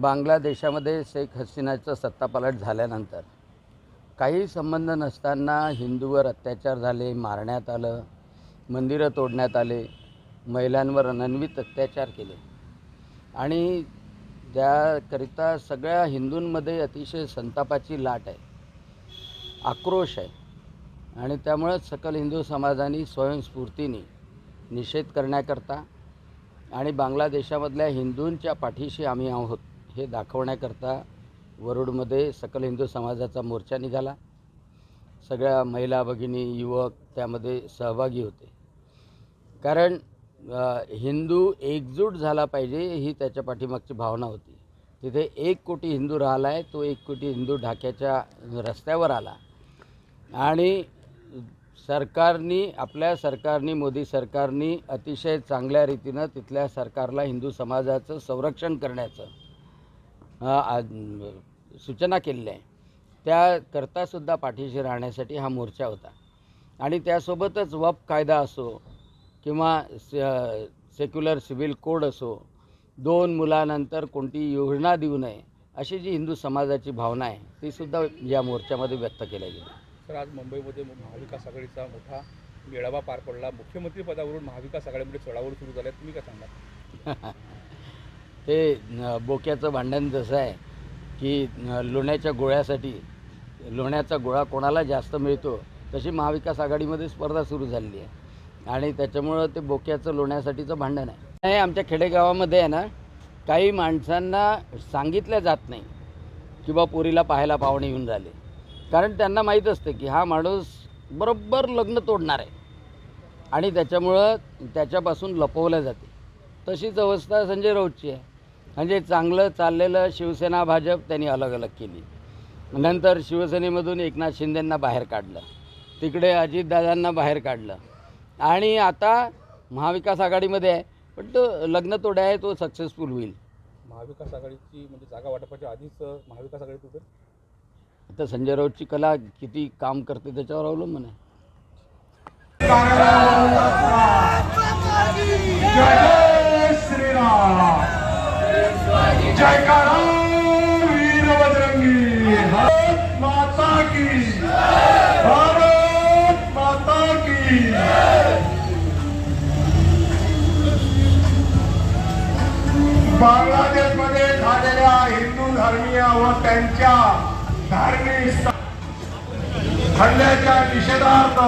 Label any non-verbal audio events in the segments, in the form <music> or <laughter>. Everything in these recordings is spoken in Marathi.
बांगलादेशामध्ये शेख हसीनाचं सत्तापालट झाल्यानंतर काही संबंध नसताना हिंदूवर अत्याचार झाले मारण्यात आलं मंदिरं तोडण्यात आले महिलांवर अनन्वित अत्याचार केले. आणि त्याकरिता सगळ्या हिंदूंमध्ये अतिशय संतापाची लाट आहे आक्रोश आहे. आणि त्यामुळं सकल हिंदू समाजाने स्वयंस्फूर्तीने निषेध करण्याकरता आणि बांगलादेशामधल्या हिंदूंच्या पाठीशी आम्ही आहोत. हे दाखवण्याकरता वरुडमध्ये सकल हिंदू समाजाचा मोर्चा निघाला. सगळ्या महिला भगिनी युवक त्यामध्ये सहभागी होते. कारण हिंदू एकजूट झाला पाहिजे ही त्याच्या पाठीमागची भावना होती. तिथे एक कोटी हिंदू राहिला आहे तो एक कोटी हिंदू ढाक्याच्या रस्त्यावर आला. आणि सरकारनी आपल्या सरकारनी मोदी सरकारनी अतिशय चांगल्या रीतीनं तिथल्या सरकारला हिंदू समाजाचं संरक्षण करण्याचं सूचना केलेल्या आहे. त्याकरतासुद्धा पाठीशी राहण्यासाठी हा मोर्चा होता. आणि त्यासोबतच वप कायदा असो किंवा से सेक्युलर सिव्हिल कोड असो दोन मुलानंतर कोणती योजना देऊ नये अशी जी हिंदू समाजाची भावना आहे तीसुद्धा या मोर्चामध्ये व्यक्त केल्या गेली तर आज मुंबईमध्ये महाविकास आघाडीचा मोठा मेळावा पार पडला. मुख्यमंत्री पदावरून महाविकास आघाडीमध्ये चढावड सुरू झाल्या तुम्ही काय सांगणार? <laughs> ते बोक्याचं भांडण जसं आहे की लोण्याच्या गोळ्यासाठी लोण्याचा गोळा कोणाला जास्त मिळतो तशी महाविकास आघाडीमध्ये स्पर्धा सुरू झालेली आहे. आणि त्याच्यामुळं ते बोक्याचं लोण्यासाठीचं भांडण आहे. नाही आमच्या खेडेगावामध्ये आहे ना काही माणसांना सांगितलं जात नाही की बा पोरीला पाहायला पाहुणे येऊन झाले. कारण त्यांना माहीत असते की हा माणूस बरोबर लग्न तोडणार आहे. आणि त्याच्यामुळं त्याच्यापासून लपवलं जाते. तशीच अवस्था संजय राऊतची आहे. म्हणजे चांगलं चाललेलं शिवसेना भाजप त्यांनी अलग अलग केली. नंतर शिवसेनेमधून एकनाथ शिंदेंना बाहेर काढलं. तिकडे अजितदादांना बाहेर काढलं. आणि आता महाविकास आघाडीमध्ये आहे. पण तो लग्न तोडा आहे तो सक्सेसफुल होईल. महाविकास आघाडीची म्हणजे जागा वाटपाच्या आधीच महाविकास आघाडीत उतर आता संजय राऊतची कला किती काम करते त्याच्यावर अवलंबून आहे. जयकारा वीर बजरंगी भारत माता की। भारत माता की। बांगलादेशमध्ये झालेल्या हिंदू धर्मीय व त्यांच्या धार्मिक हल्ल्याच्या निषेधार्थ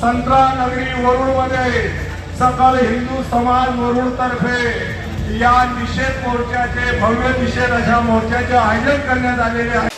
संत्रा नगरी वरुणमध्ये सकल हिंदू समाज वरुड तर्फे या निषेध मोर्चाचे भव्य निषेध अशा मोर्चाचे आयोजन करण्यात आलेले आहे.